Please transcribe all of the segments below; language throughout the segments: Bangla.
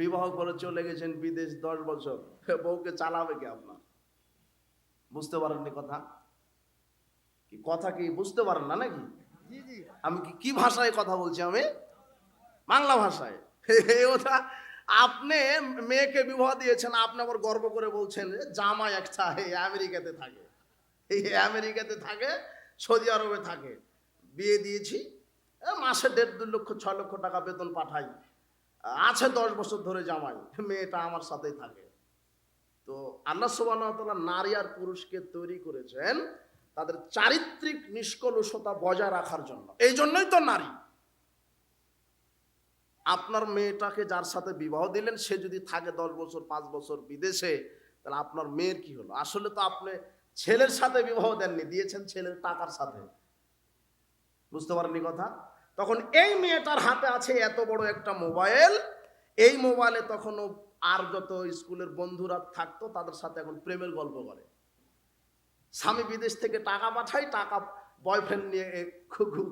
বিবাহ করে চলে গেছেন বিদেশ দশ বছর। বউকে চালাবে কে আপনার? বুঝতে পারেননি কথা? কি কথা কি বুঝতে পারেন না নাকি? জি জি। আমি কি কি ভাষায় কথা বলছি আমি? বাংলা ভাষায়। ওটা আপনি মেয়েকে বিবাহ দিয়েছেন আপনি আবার গর্ব করে বলছেন জামা একটা আমেরিকাতে থাকে। এই আমেরিকাতে থাকে সৌদি আরবে থাকে। বিয়ে দিয়েছি মাসে দেড় দু লক্ষ ছয় লক্ষ টাকা বেতন পাঠাই। আছে দশ বছর ধরে জামাই, মেয়েটা আমার সাথেই থাকে। তো আল্লাহ সুবাহ নারী আর পুরুষকে তৈরি করেছেন তাদের চারিত্রিক নিষ্কলুষতা বজায় রাখার জন্য। এই জন্যই তো নারী। আপনার মেয়েটাকে যার সাথে বিবাহ দিলেন, সে যদি থাকে দশ বছর, পাঁচ বছর বিদেশে, তাহলে আপনার মেয়ের কি হলো? আসলে তো আপনি ছেলের সাথে বিবাহ দেননি, দিয়েছেন ছেলের টাকার সাথে। বুঝতে পারেননি কথা? তখন এই মেয়েটার হাতে আছে এত বড় একটা মোবাইল। এই মোবাইলে তখন আর যত স্কুলের বন্ধুরা থাকতো তাদের সাথে এখন প্রেমের গল্প করে। স্বামী বিদেশ থেকে টাকা পাঠায় টাকা বয়ফ্রেন্ড নিয়ে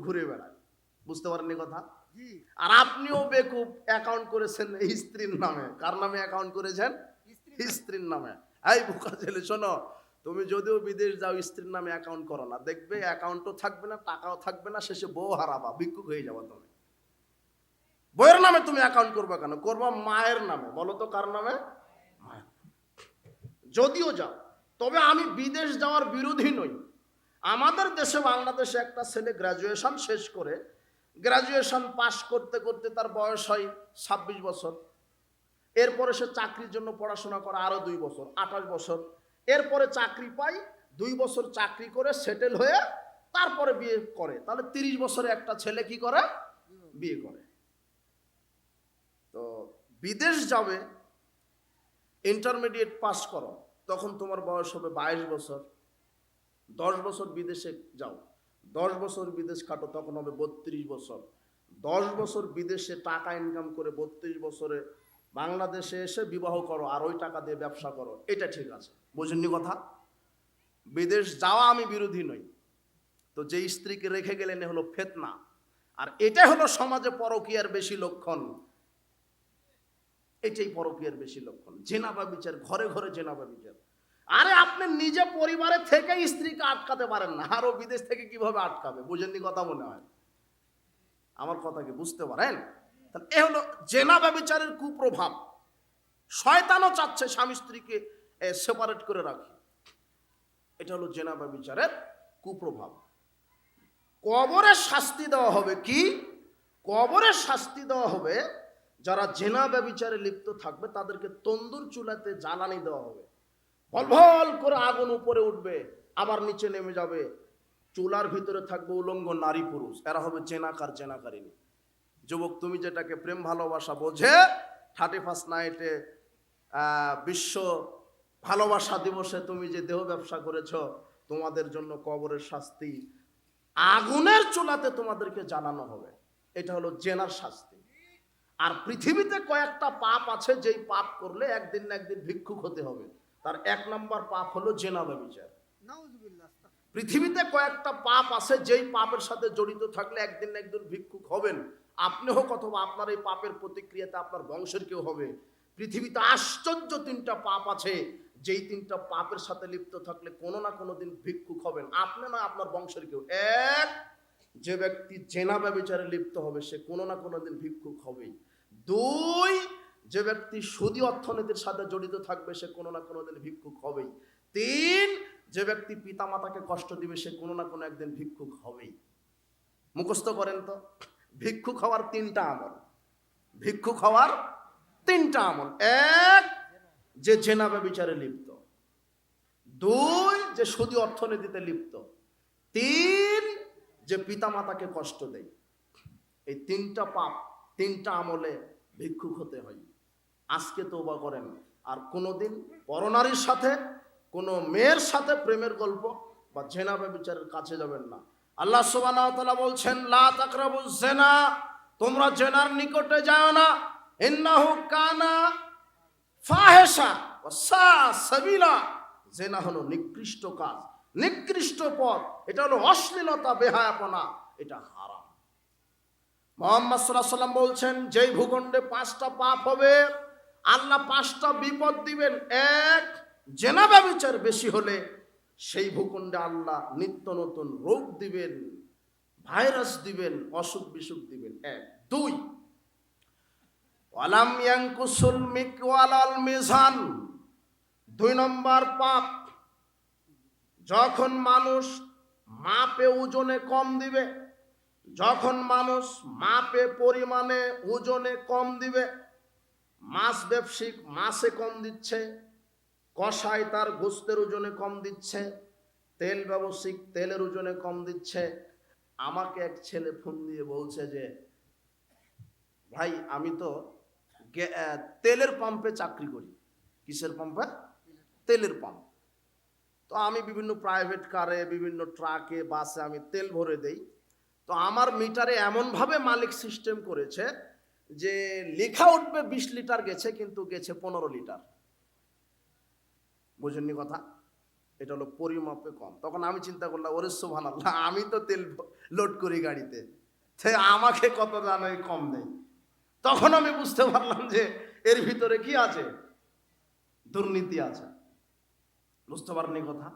ঘুরে বেড়ায়। বুঝতে পারেননি কথা? আর আপনিও বেকুব অ্যাকাউন্ট করেছেন স্ত্রীর নামে। কার নামে অ্যাকাউন্ট করেছেন? স্ত্রী স্ত্রীর নামে। এই বোকা ছেলে শোনো তুমি যদিও বিদেশ যাও, স্ত্রীর নামে অ্যাকাউন্ট করো না। দেখবে অ্যাকাউন্টও থাকবে না, টাকাও থাকবে না, শেষে বউ হারাবা, ভিক্ষুক হয়ে যাবা তুমি। বইয়ের নামে তুমি অ্যাকাউন্ট করবে কেন? করবা মায়ের নামে। বলো তো কার নামে? মায়ের যদিও যাও, তবে আমি বিদেশ যাওয়ার বিরোধী নই। আমাদের দেশে, বাংলাদেশে একটা ছেলে গ্র্যাজুয়েশন শেষ করে গ্র্যাজুয়েশন পাশ করতে করতে তার বয়স হয় ছাব্বিশ বছর। এরপরে সে চাকরির জন্য পড়াশোনা করে আরও দুই বছর, আঠাশ বছর। এরপরে চাকরি পাই, দুই বছর চাকরি করে সেটেল হয়ে তারপরে বিয়ে করে। তাহলে তিরিশ বছরে একটা ছেলে কি করে? বিয়ে করে। তো বিদেশ যাবে ইন্টারমিডিয়েট পাস করো, তখন তোমার বয়স হবে বাইশ বছর। দশ বছর বিদেশে যাও। দশ বছর বিদেশ খাটো তখন হবে বত্রিশ বছর। দশ বছর বিদেশে টাকা ইনকাম করে বত্রিশ বছরে বাংলাদেশে এসে বিবাহ করো আর ওই টাকা দিয়ে ব্যবসা করো, এটা ঠিক আছে। বুঝেননি কথা? বিদেশ যাওয়া আমি বিরোধী নই। তো যে স্ত্রীকে রেখে গেলেন হলো ফেতনা। আর এটা হলো সমাজে পরকীয়ার বেশি লক্ষণ। এটাই পরকীয়ার বেশি লক্ষণ। জেনাবা বিচার, ঘরে ঘরে জেনাবা বিচার। আরে আপনি নিজে পরিবারে থেকে স্ত্রীকে আটকাতে পারেন না, আরও বিদেশ থেকে কীভাবে আটকাবে? বুঝেননি কথা মনে হয়? আমার কথা কি বুঝতে পারেন? তাহলে এ হলো জেনাবা বিচারের কুপ্রভাব। শয়তানও চাচ্ছে স্বামী স্ত্রীকে সেপারেট করে রাখি। এটা হলো জেনাবা বিচারের কুপ্রভাব। কবরের শাস্তি দেওয়া হবে কি? কবরের শাস্তি দেওয়া হবে, যারা জেনা ব্যবিচারে লিপ্ত থাকবে, তাদেরকে তন্দুর চুলাতে জ্বালানি দেওয়া হবে। ভল ভল করে আগুন উপরে উঠবে, আবার নিচে নেমে যাবে। চুলার ভিতরে থাকবে উলঙ্গ নারী পুরুষ। এরা হবে জেনাকার জেনাকারিনী যুবক তুমি যেটাকে প্রেম ভালোবাসা বোঝে থার্টি ফার্স্ট নাইটে বিশ্ব ভালোবাসা দিবসে তুমি যে দেহ ব্যবসা করেছ তোমাদের জন্য কবরের শাস্তি আগুনের চুলাতে তোমাদেরকে জানানো হবে। এটা হলো জেনার শাস্তি। আর পৃথিবীতে কয়েকটা পাপ আছে যেই পাপ করলে একদিন না একদিন ভিক্ষুক হতে হবে। তার এক নম্বর পাপ হলো জেনা ব্যবিচার। পৃথিবীতে কয়েকটা পাপ আছে যেই পাপের সাথে জড়িত থাকলে একদিন না একদিন ভিক্ষুক হবেন। আপনি হোক অথবা আপনার এই পাপের প্রতিক্রিয়াতে আপনার বংশের কেউ হবে। পৃথিবীতে আশ্চর্য তিনটা পাপ আছে। যেই তিনটা পাপের সাথে লিপ্ত থাকলে কোনো না কোনো দিন ভিক্ষুক হবেন। আপনি না, আপনার বংশের কেউ। এক, যে ব্যক্তি জেনা ব্যবচারে লিপ্ত হবে, সে কোনো না কোনো দিন ভিক্ষুক হবেই। দুই, যে ব্যক্তি সুদী অর্থনীতির সাথে জড়িত থাকবে, সে কোনো না কোনো দিন ভিক্ষুক হবেই। তিন, যে ব্যক্তি পিতামাতাকে কষ্ট দিবে, সে কোনো না কোনো একদিন ভিক্ষুক হবেই। মুখস্থ করেন তো। ভিক্ষুক হওয়ার তিনটা আমল। ভিক্ষুক হওয়ার তিনটা আমল। এক, যে জেনাবে বিচারে লিপ্ত। দুই, যে সুদী অর্থনীতিতে লিপ্ত। তিন, যে পিতামাতাকে কষ্ট দেয়। এই তিনটা পাপ, তিনটা আমলে ভিক্ষুক হতে হয়। আজকে তৌবা করেন। আর কোনোদিন পরনারীর সাথে, কোনো মেয়ের সাথে প্রেমের গল্প বা জেনাবে বিচারের কাছে যাবেন না। আল্লাহ ওয়া বলছেন, লা তাকরাবুজ জেনা তোমরা জেনার নিকটে যাও না। ইন্নাহু কানা ফাহেসা সা সাবিলা। জেনা হলো নিকৃষ্ট কাজ, নিকৃষ্ট পথ। এটা হলো অশ্লীলতা, বেহায়াপনা, এটা হারাম। মোহাম্মদ সাল্লাহ সাল্লাম বলছেন, যেই ভূখণ্ডে পাঁচটা পাপ হবে, আল্লাহ পাঁচটা বিপদ দিবেন। এক, জেনা ব্যবচার বেশি হলে সেই ভূখণ্ডে আল্লাহ নিত্য নতুন রোগ দিবেন, ভাইরাস দিবেন, অসুখ বিসুখ দিবেন। এক, দুই, ওয়ালাম ইয়াংকুসুল মিকওয়ালাল মিজান। দুই নম্বর পাপ, যখন মানুষ মাপে ওজনে কম দিবে, যখন মানুষ মাপে পরিমাণে ওজনে কম দিবে, মাছ ব্যবসায়িক মাছে কম দিচ্ছে কষাই তার গোস্তের ওজনে কম দিচ্ছে, তেল ব্যবসায়িক তেলের ওজনে কম দিচ্ছে। আমাকে এক ছেলে ফোন দিয়ে বলছে যে, ভাই, আমি তো তেলের পাম্পে চাকরি করি। কিসের পাম্পে তেলের পাম্প। তো আমি বিভিন্ন প্রাইভেট কারে বিভিন্ন ট্রাকে বাসে আমি তেল ভরে দেই। তো আমার মিটারে এমনভাবে মালিক সিস্টেম করেছে যে, লেখা উঠবে বিশ লিটার গেছে, কিন্তু গেছে পনেরো লিটার বুঝেননি কথা? এটা হলো পরিমাপে কম। তখন আমি চিন্তা করলাম, ওরে সোভান আল্লাহ আমি তো তেল লোড করি গাড়িতে। সে আমাকে কত দামে কম নেই তখন আমি বুঝতে পারলাম যে এর ভিতরে কি আছে? দুর্নীতি আছে। বুঝতে পারেনি কথা?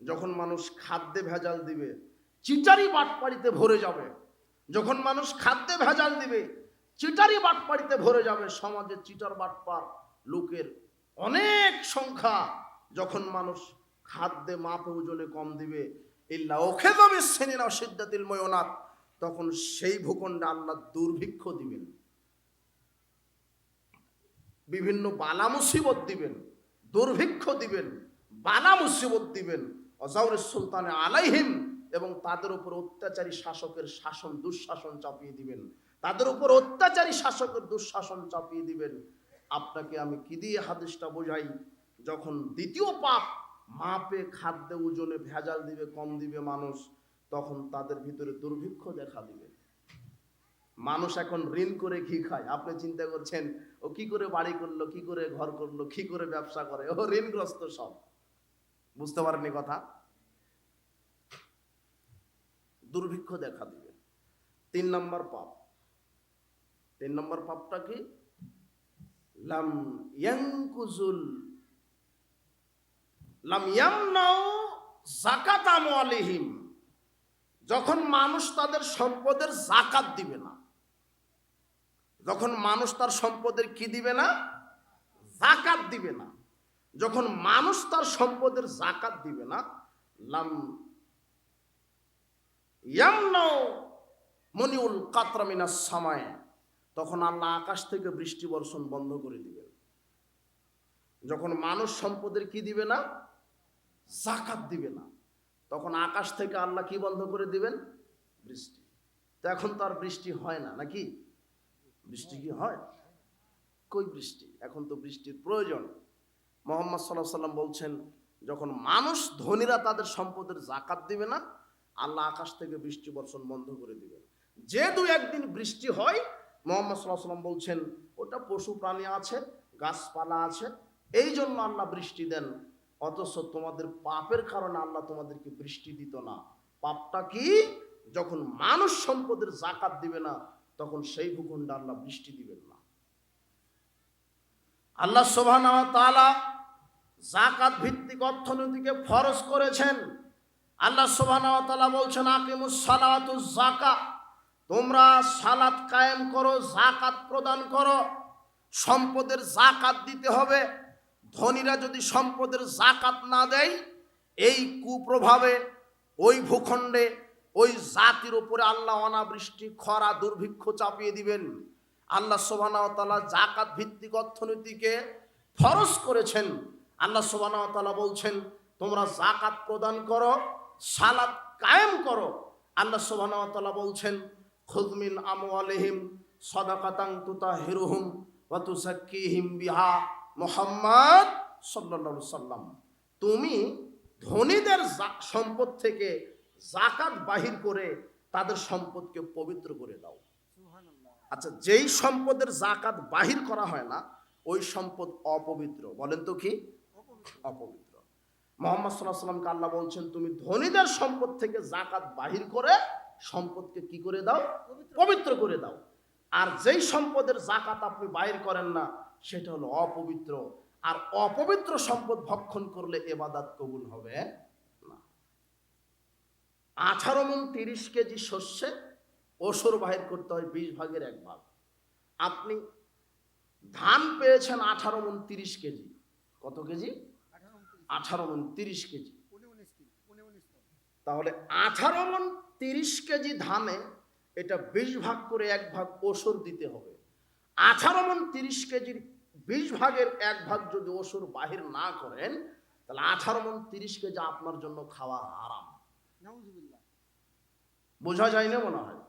যখন মানুষ খাদ্যে ভেজাল দিবে, চিটারি বাটপাড়িতে ভরে যাবে। যখন মানুষ খাদ্যে ভেজাল দিবে, চিটারি বাটপাড়িতে ভরে যাবে, সমাজে চিটার বাটপার লোকের অনেক সংখ্যা। যখন মানুষ খাদ্যে মাপে ওজনে কম দিবে, ইল্লা ওখে যাবে শ্রেণীরা সিদ্ধাতিল ময়নাথ তখন সেই ভূখণ্ডে আল্লাহ দুর্ভিক্ষ দিবেন। বিভিন্ন বালা মুসিবত দিবেন, দুর্ভিক্ষ দিবেন, বালা মুসিবত দিবেন। অজাউরের সুলতানে আলাইহিম এবং তাদের উপর অত্যাচারী শাসকের শাসন, দুঃশাসন চাপিয়ে দিবেন। তাদের উপর অত্যাচারী শাসকের দুঃশাসন চাপিয়ে দিবেন। আপনাকে আমি কি দিয়ে হাদিসটা বোঝাই? যখন দ্বিতীয় পাপ, মাপে খাদ্যে ওজনে ভেজাল দিবে, কম দিবে মানুষ, তখন তাদের ভিতরে দুর্ভিক্ষ দেখা দিবে। মানুষ এখন ঋণ করে ঘি খায়? আপনি চিন্তা করছেন, ও কি করে বাড়ি করল, কি করে ঘর করল, কি করে ব্যবসা করে? ও ঋণগ্রস্ত সব। বুঝতে পারেননি কথা? দুর্ভিক্ষ দেখা দিবে। তিন নম্বর পাপ। তিন নম্বর পাপটা কি? লাম লাম ইয়ামনাউ জাকাত যখন মানুষ তাদের সম্পদের জাকাত দিবে না, যখন মানুষ তার সম্পদের কি দিবে না? জাকাত দিবে না। যখন মানুষ তার সম্পদের জাকাত দিবে না লাম ইয়ামনাউ মনিউল কাতরামিনা সামায়। তখন আল্লাহ আকাশ থেকে বৃষ্টি বর্ষণ বন্ধ করে দিবেন। যখন মানুষ সম্পদের কি দিবে না? জাকাত দিবে না। তখন আকাশ থেকে আল্লাহ কি বন্ধ করে দিবেন? বৃষ্টি। তো এখন তো আর বৃষ্টি হয় না, নাকি? বৃষ্টি কি হয়? কই বৃষ্টি? এখন তো বৃষ্টির প্রয়োজন। মোহাম্মদ সাল্লাহ সাল্লাম বলছেন, যখন মানুষ ধনীরা তাদের সম্পদের জাকাত দিবে না, আল্লাহ আকাশ থেকে বৃষ্টি বর্ষণ বন্ধ করে দিবেন। যে দু একদিন বৃষ্টি হয় মোহাম্মদ সাল্লাহ বলছেন, ওটা পশু প্রাণী আছে, গাছপালা আছে এই জন্য আল্লাহ বৃষ্টি দেন। অথচ তোমাদের পাপের কারণে আল্লাহ তোমাদেরকে বৃষ্টি দিত না। পাপটা কি? যখন মানুষ সম্পদের জাকাত দিবে না, তখন সেই ভূখণ্ডে আল্লাহ বৃষ্টি দিবেন না। আল্লাহ সোভান জাকাত ভিত্তিক অর্থনীতিকে ফরজ করেছেন। আল্লাহ সোভান বলছেন, আকিমুস সালাতুজ জাকা তোমরা সালাত কায়েম করো জাকাত প্রদান করো। সম্পদের জাকাত দিতে হবে। ধনীরা যদি সম্পদের জাকাত না দেয়, এই কুপ্রভাবে, ওই ভূখণ্ডে, ওই জাতির উপরে আল্লাহ অনাবৃষ্টি, খরা, দুর্ভিক্ষ চাপিয়ে দিবেন। আল্লাহ সোবানাওতালা জাকাত ভিত্তিক অর্থনীতিকে ফরজ করেছেন। আল্লাহ সোবানাওতালা বলছেন, তোমরা জাকাত প্রদান করো, সালাত কায়েম করো। আল্লাহ সোবানাওতালা বলছেন খুদমিন আমওয়ালিহিম সদাকাতাং তুতা হিরুহুম ওয়াতুসাক্কিহিম বিহা মোহাম্মদ সাল্লাল্লাহু সাল্লাম তুমি ধনীদের সম্পদ থেকে জাকাত বাহির করে তাদের সম্পদকে পবিত্র করে দাও। আচ্ছা যেই সম্পদের জাকাত বাহির করা হয় না ওই সম্পদ অপবিত্র। বলেন তো কি? অপবিত্র। মোহাম্মদ সাল্লাহ সাল্লামকে আল্লাহ বলছেন তুমি ধনীদের সম্পদ থেকে জাকাত বাহির করে সম্পদকে কি করে দাও? পবিত্র করে দাও। আর যেই সম্পদের জাকাত আপনি বাইর করেন না সেটা হলো অপবিত্র। আর অপবিত্র সম্পদ ভক্ষণ করলে এবাদাত কবুল হবে না। আঠারো মন তিরিশ কেজি শস্যে ওসর বাহির করতে হয় বিশ ভাগের এক ভাগ। আপনি ধান পেয়েছেন আঠারো মন তিরিশ কেজি। কত কেজি? আঠারো মন তিরিশ কেজি। তাহলে আঠারো মন তিরিশ কেজি ধানে এটা বিশ ভাগ করে এক ভাগ ওসর দিতে হবে। আঠারো মন তিরিশ কেজির বিশ ভাগের এক ভাগ যদি ওসর বাহির না করেন তাহলে আঠারো মন তিরিশ কেজি আপনার জন্য খাওয়া আরাম বোঝা যায় না মনে হয়?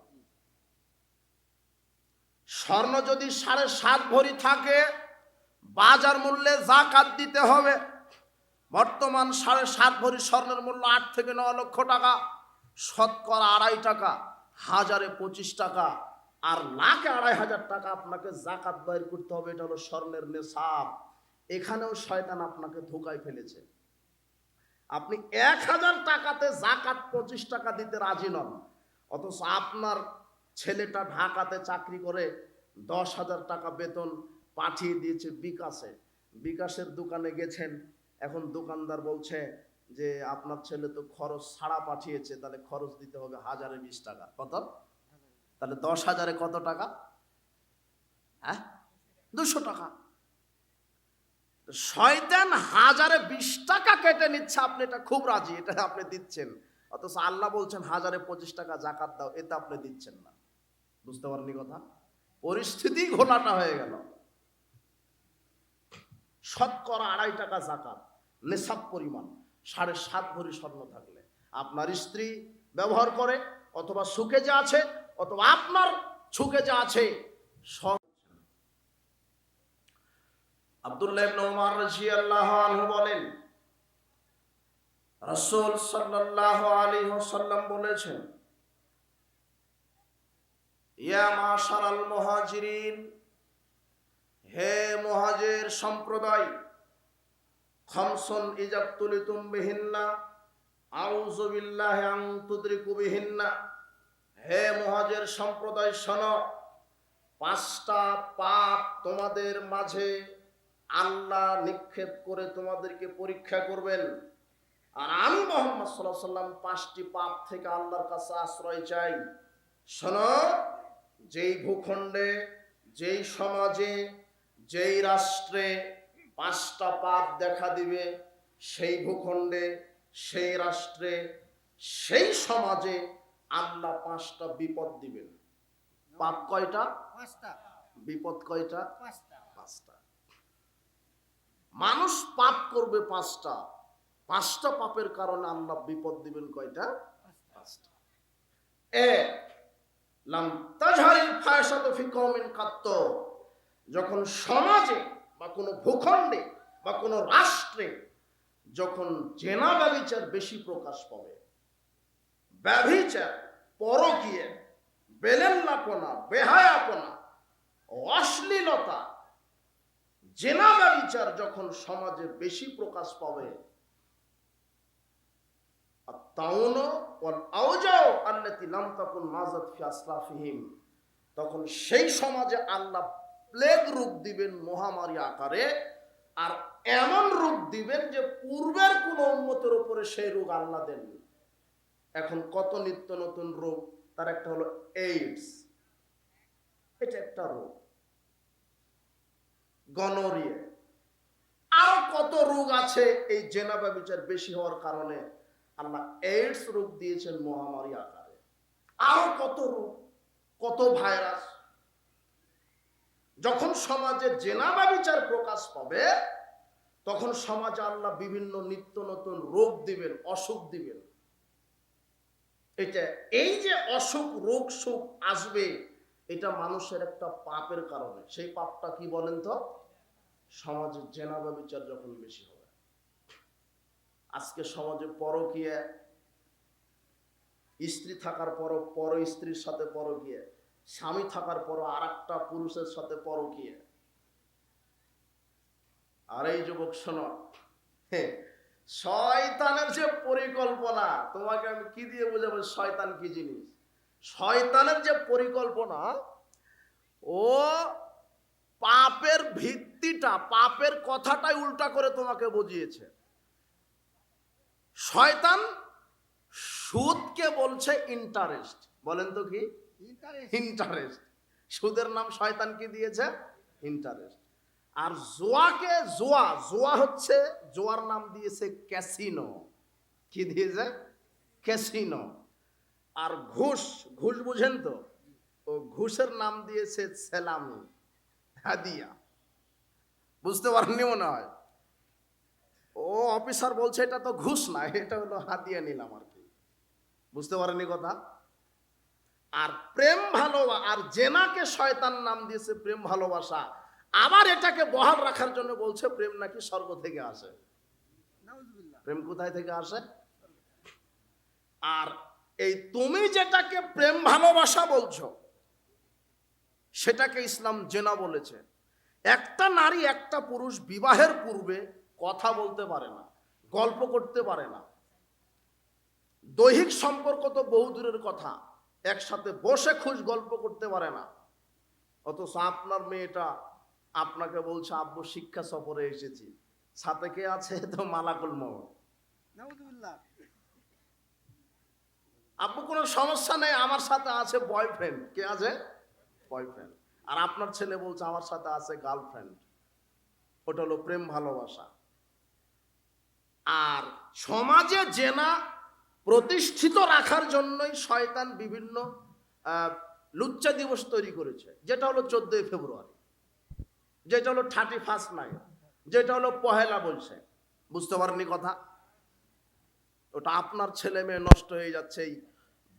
স্বর্ণ যদি সাড়ে সাত ভরি থাকে বাজার মূল্যে জাকাত দিতে হবে। বর্তমান সাড়ে সাত ভরি স্বর্ণের মূল্য আট থেকে ন লক্ষ টাকা। শতকরা আড়াই টাকা, হাজারে পঁচিশ টাকা আর লাখে আড়াই হাজার টাকা আপনাকে জাকাত বাইর করতে হবে, এটা হলো স্বর্ণের নেশাব। এখানেও শয়তান আপনাকে ধোকায় ফেলেছে। আপনি এক হাজার টাকাতে জাকাত পঁচিশ টাকা দিতে রাজি নন, অথচ আপনার ছেলেটা ঢাকাতে চাকরি করে দশ হাজার টাকা বেতন পাঠিয়ে দিয়েছে বিকাশে। বিকাশের দোকানে গেছেন, এখন দোকানদার বলছে যে আপনার ছেলে তো খরচ ছাড়া পাঠিয়েছে, তাহলে খরচ দিতে হবে হাজারে বিশ টাকা। কত? তাহলে দশ হাজারে কত টাকা? হ্যাঁ? দুশো টাকা। শয়তান হাজারে বিশ টাকা কেটে নিচ্ছে, আপনি এটা খুব রাজি, এটা আপনি দিচ্ছেন। অথচ আল্লাহ বলছেন, হাজারে পঁচিশ টাকা জাকাত দাও, এটা আপনি দিচ্ছেন না। বুঝতে পারেননি কথা? পরিস্থিতি ঘোলাটা হয়ে গেল। শতকরা আড়াই টাকা জাকাত নেশাব পরিমাণ। সাড়ে সাত ভরি স্বর্ণ থাকলে। আপনার স্ত্রী ব্যবহার করে, অথবা সুখে যা আছে, অথবা আপনার সুখে যা আছে আব্দুল্লাহ বলেন, রাসূল সাল্লাল্লাহু আলাইহি ওয়াসাল্লাম বলেছেন হে মুহাজির সম্প্রদায় খমসন ইজাবতুলিতুম বিহিন্না আউযু বিল্লাহি আন তুদরিকু বিহিন্না হে মুহাজির সম্প্রদায়, শোনো, পাঁচটা পাপ তোমাদের মাঝে আল্লাহ নিক্ষেপ করে তোমাদেরকে পরীক্ষা করবেন। আর আমি মোহাম্মদ সাল্লাহ সাল্লাম পাঁচটি পাপ থেকে আল্লাহর কাছে আশ্রয় চাই। শোন, যেই ভূখণ্ডে, যেই সমাজে, যেই রাষ্ট্রে পাঁচটা পাপ দেখা দিবে সেই ভূখণ্ডে সেই রাষ্ট্রে সেই সমাজে আল্লাহ পাঁচটা বিপদ দিবেন। পাপ কয়টা? পাঁচটা। বিপদ কয়টা? পাঁচটা। পাঁচটা। মানুষ পাপ করবে পাঁচটা। পাঁচটা পাপের কারণে আল্লাহ বিপদ দিবেন কয়টা? পাঁচটা। এক লাম তাজহারিল ফায়সাতু ফি কওমিন কাত্ত। যখন সমাজে বা কোনো ভূখণ্ডে বা কোনো রাষ্ট্রে যখন জেনা বেশি প্রকাশ পাবে, ব্যভিচার পরকীয়, বেলেল্লাপনা, বেহায়াপনা, অশ্লীলতা, জেনা যখন সমাজে বেশি প্রকাশ পাবে তখন সেই সমাজে আল্লাহ প্লেগ রূপ দিবেন মহামারী আকারে, আর এমন রূপ দিবেন যে পূর্বের কোন উন্মতের উপরে সেই রোগ আল্লাহ দেননি। এখন কত নিত্য নতুন রোগ? তার একটা হলো এইডস এটা একটা রোগ। গনোরিয়া। আরও কত রোগ আছে এই জেনাবা বিচার বেশি হওয়ার কারণে আল্লাহ এইডস রোগ দিয়েছেন মহামারী আকারে। আরও কত রোগ? কত ভাইরাস? যখন সমাজে জেনা বা বিচার প্রকাশ পাবে, তখন সমাজে আল্লাহ বিভিন্ন নিত্য নতুন রোগ দিবেন, অসুখ দিবেন। এটা, এই যে অসুখ, রোগ সুখ আসবে, এটা মানুষের একটা পাপের কারণে। সেই পাপটা কি বলেন তো? সমাজে জেনা বা বিচার যখন বেশি হবে। আজকে সমাজে পরকীয়া, স্ত্রী থাকার পর পর স্ত্রীর সাথে পরকীয়া স্বামী থাকার পর আর একটা পুরুষের সাথে পরকীয়া। আর এই যুবক, শোনো। শয়তানের যে পরিকল্পনা, তোমাকে আমি কি দিয়ে বোঝাবো? শয়তান কি জিনিস? শয়তানের যে পরিকল্পনা, ও পাপের ভিত্তিটা, পাপের কথাটাই উল্টা করে তোমাকে বুঝিয়েছে। শয়তান সুদকে বলছে ইন্টারেস্ট বলেন তো কি? ইন্টারেস্ট সুদের নাম শয়তান কি দিয়েছে? ইন্টারেস্ট আর জোয়াকে জোয়া জোয়া হচ্ছে, জোয়ার নাম দিয়েছে ক্যাসিনো কি দিয়েছে? ক্যাসিনো আর ঘুষ ঘুষ বুঝেন তো? ও ঘুষের নাম দিয়েছে সেলামি, হাদিয়া। বুঝতে পারেননি মনে হয়? ও অফিসার বলছে এটা তো ঘুষ না, এটা হলো হাদিয়া নিলাম আর কি। বুঝতে পারেননি কথা? আর প্রেম ভালোবাসা আর জেনাকে শয়তান নাম দিয়েছে প্রেম ভালোবাসা। আবার এটাকে বহাল রাখার জন্য বলছে প্রেম নাকি স্বর্গ থেকে আসে। প্রেম কোথায় থেকে আসে? আর এই তুমি যেটাকে প্রেম ভালোবাসা বলছো সেটাকে ইসলাম জেনা বলেছে। একটা নারী একটা পুরুষ বিবাহের পূর্বে কথা বলতে পারে না গল্প করতে পারে না। দৈহিক সম্পর্ক তো বহু দূরের কথা। একসাথে বসে খুশ গল্প করতে পারে না। অথচ আপনার মেয়েটা আপনাকে বলছে আব্বু শিক্ষা সফরে এসেছি। সাথে কে আছে? তো মালাকুল মহল আব্বু কোনো সমস্যা নেই আমার সাথে আছে বয়ফ্রেন্ড কে আছে? বয়ফ্রেন্ড আর আপনার ছেলে বলছে আমার সাথে আছে গার্লফ্রেন্ড ওটা হলো প্রেম ভালোবাসা। আর সমাজে জেনা প্রতিষ্ঠিত রাখার জন্যই শয়তান বিভিন্ন লুচ্চা দিবস তৈরি করেছে। যেটা হলো চোদ্দই ফেব্রুয়ারি। যেটা হলো থার্টি ফার্স্ট নাইট। যেটা হলো পহেলা বলছে বুঝতে পারেননি কথা? ওটা আপনার ছেলে মেয়ে নষ্ট হয়ে যাচ্ছে এই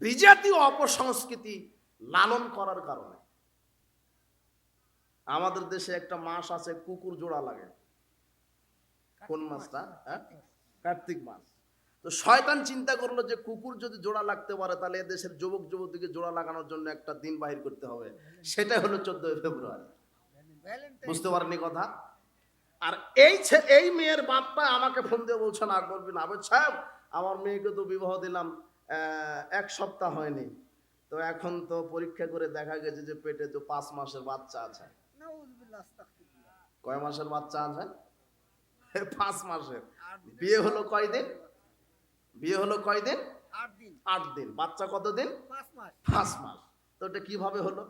বিজাতীয় অপসংস্কৃতি লালন করার কারণে। আমাদের দেশে একটা মাস আছে কুকুর জোড়া লাগে। কোন মাসটা? হ্যাঁ? কার্তিক মাস। তো শয়তান চিন্তা করল যে কুকুর যদি জোড়া লাগতে পারে তাহলে এদেশের যুবক যুবতীকে জোড়া লাগানোর জন্য একটা দিন বাহির করতে হবে। সেটা হলো চোদ্দই ফেব্রুয়ারি। বুঝতে পারেনি কথা? আর এই এই মেয়ের বাপটা আমাকে ফোন দিয়ে বলছে না করবি না আবার সাহেব আমার মেয়েকে তো বিবাহ দিলাম এক সপ্তাহ হয়নি। তো এখন তো পরীক্ষা করে দেখা গেছে যে পেটে তো পাঁচ মাসের বাচ্চা আছে। কয় মাসের বাচ্চা আছে? পাঁচ মাসের। বিয়ে হলো কয়দিন? বিয়ে হলো কয়দিন আট দিন। বাচ্চা কতদিন পাঁচ মাস। তো ওটা কীভাবে হলো?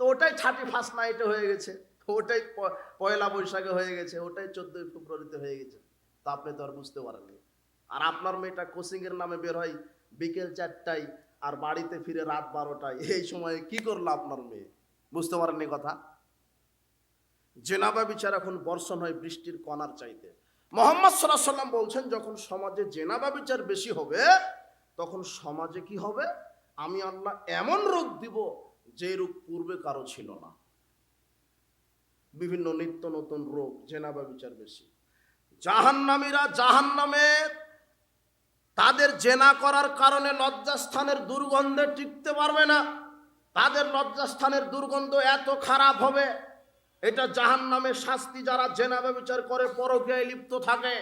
তো ওটাই থার্টি ফার্স্ট নাইটে হয়ে গেছে। ওটাই পয়লা বৈশাখে হয়ে গেছে। ওটাই চোদ্দই ফেব্রুয়ারিতে হয়ে গেছে। তা আপনি তো আর বুঝতে পারেননি আর আপনার মেয়েটা কোচিং এর নামে বের হয় বিকেল চারটায় আর বাড়িতে ফিরে রাত বারোটায়। এই সময়ে কি করল আপনার মেয়ে? বুঝতে পারেননি কথা? জেনাবা বিচার এখন বর্ষণ হয় বৃষ্টির কণার চাইতে। মোহাম্মদ সাল্লাহ সাল্লাম বলছেন, যখন সমাজে জেনাবা বিচার বেশি হবে, তখন সমাজে কি হবে? আমি আল্লাহ এমন রোগ দিব যে রোগ পূর্বে কারও ছিল না। বিভিন্ন নিত্য নতুন রোগ জেনাবা বিচার বেশি। জাহান্নামীরা জাহান্নামে তাদের জেনা করার কারণে লজ্জাস্থানের দুর্গন্ধে টিকতে পারবে না। তাদের লজ্জাস্থানের দুর্গন্ধ এত খারাপ হবে এটা জাহান জাহান্নামের শাস্তি যারা জেনাবে বিচার করে পরকে লিপ্ত থাকে।